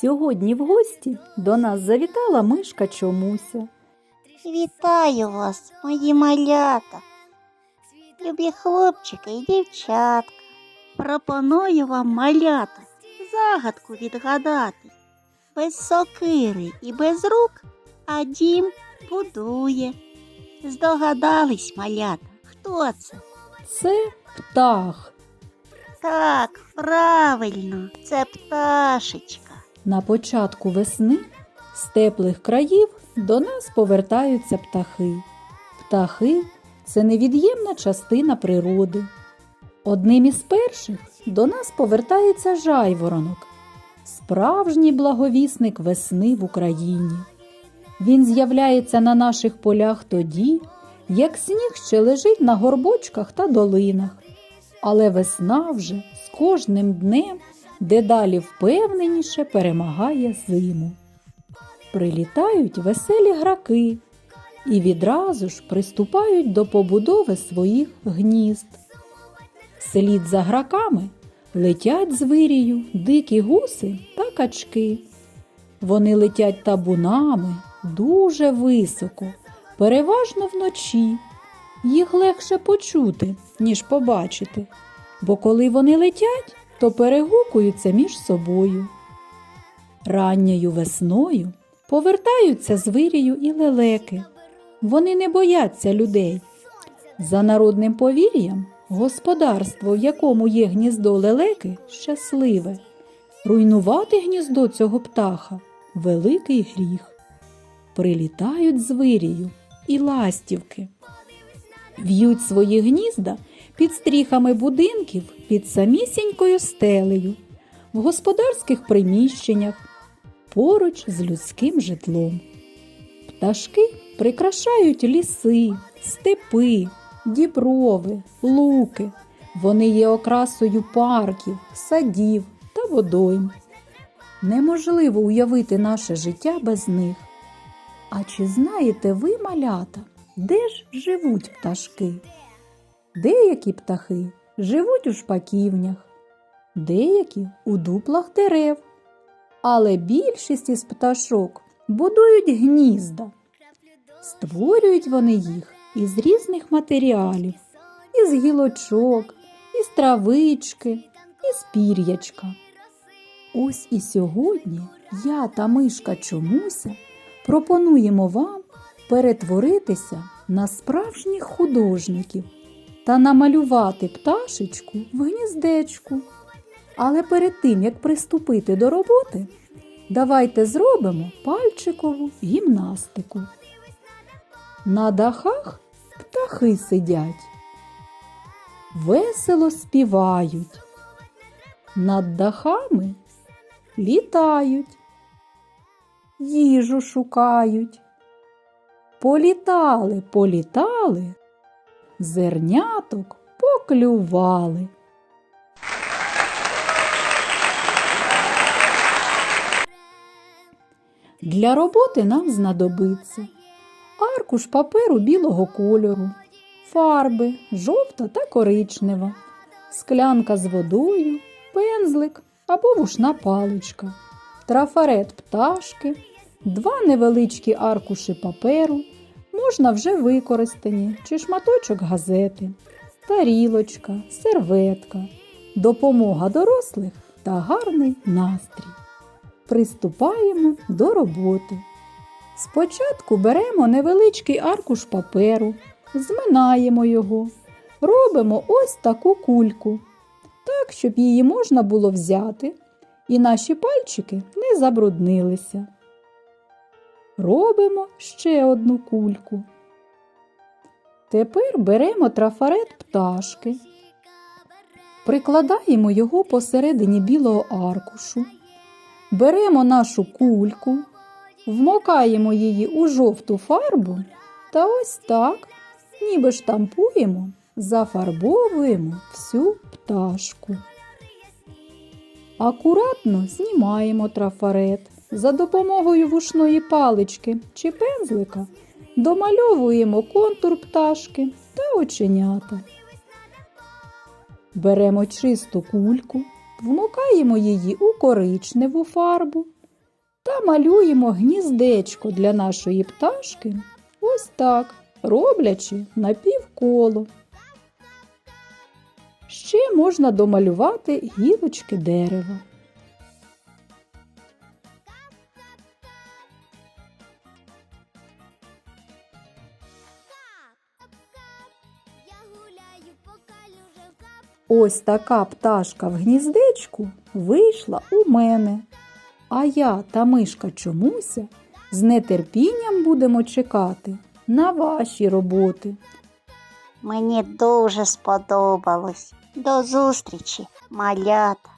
Сьогодні в гості до нас завітала мишка чомуся. Вітаю вас, мої малята, любі хлопчики і дівчатка. Пропоную вам малята загадку відгадати. Без сокири і без рук, а дім будує. Здогадались малята, хто це? Це птах. Так, правильно, це пташечка. На початку весни з теплих країв до нас повертаються птахи. Птахи це невід'ємна частина природи. Одним із перших до нас повертається жайворонок, справжній благовісник весни в Україні. Він з'являється на наших полях тоді, як сніг ще лежить на горбочках та долинах. Але весна вже з кожним днем дедалі впевненіше перемагає зиму. Прилітають веселі граки і відразу ж приступають до побудови своїх гнізд. Слід за граками летять звирію, дикі гуси та качки. Вони летять табунами дуже високо, переважно вночі. Їх легше почути, ніж побачити, бо коли вони летять, то перегукуються між собою. Ранньою весною повертаються звирію і лелеки. Вони не бояться людей. За народним повір'ям, господарство, в якому є гніздо лелеки, щасливе. Руйнувати гніздо цього птаха великий гріх. Прилітають звирію і ластівки. В'ють свої гнізда під стріхами будинків під самісінькою стелею, в господарських приміщеннях, поруч з людським житлом. Пташки прикрашають ліси, степи, діброви, луки. Вони є окрасою парків, садів та водойм. Неможливо уявити наше життя без них. А чи знаєте ви, малята, де ж живуть пташки? Деякі птахи живуть у шпаківнях, деякі у дуплах дерев. Але більшість із пташок будують гнізда. Створюють вони їх із різних матеріалів, із гілочок, із травички, із пір'ячка. Ось і сьогодні я та мишка чомуся пропонуємо вам перетворитися на справжніх художників та намалювати пташечку в гніздечку. Але перед тим, як приступити до роботи, давайте зробимо пальчикову гімнастику. На дахах птахи сидять, весело співають, над дахами літають, їжу шукають. Політали, політали, зерняток поклювали. Для роботи нам знадобиться аркуш паперу білого кольору, фарби жовта та коричнева, склянка з водою, пензлик або вушна паличка, трафарет пташки, два невеличкі аркуші паперу, можна вже використані чи шматочок газети, тарілочка, серветка, допомога дорослих та гарний настрій. Приступаємо до роботи. Спочатку беремо невеличкий аркуш паперу, зминаємо його, робимо ось таку кульку, так, щоб її можна було взяти, і наші пальчики не забруднилися. Робимо ще одну кульку. Тепер беремо трафарет пташки, прикладаємо його посередині білого аркушу, беремо нашу кульку, вмокаємо її у жовту фарбу та ось так, ніби штампуємо, зафарбовуємо всю пташку. Акуратно знімаємо трафарет. За допомогою вушної палички чи пензлика домальовуємо контур пташки та оченята. Беремо чисту кульку, вмокаємо її у коричневу фарбу та малюємо гніздечко для нашої пташки ось так, роблячи напівколо. Ще можна домалювати гілочки дерева. Ось така пташка в гніздечку вийшла у мене. А я та мишка чомуся з нетерпінням будемо чекати на ваші роботи. Мені дуже сподобалось. До зустрічі, малята.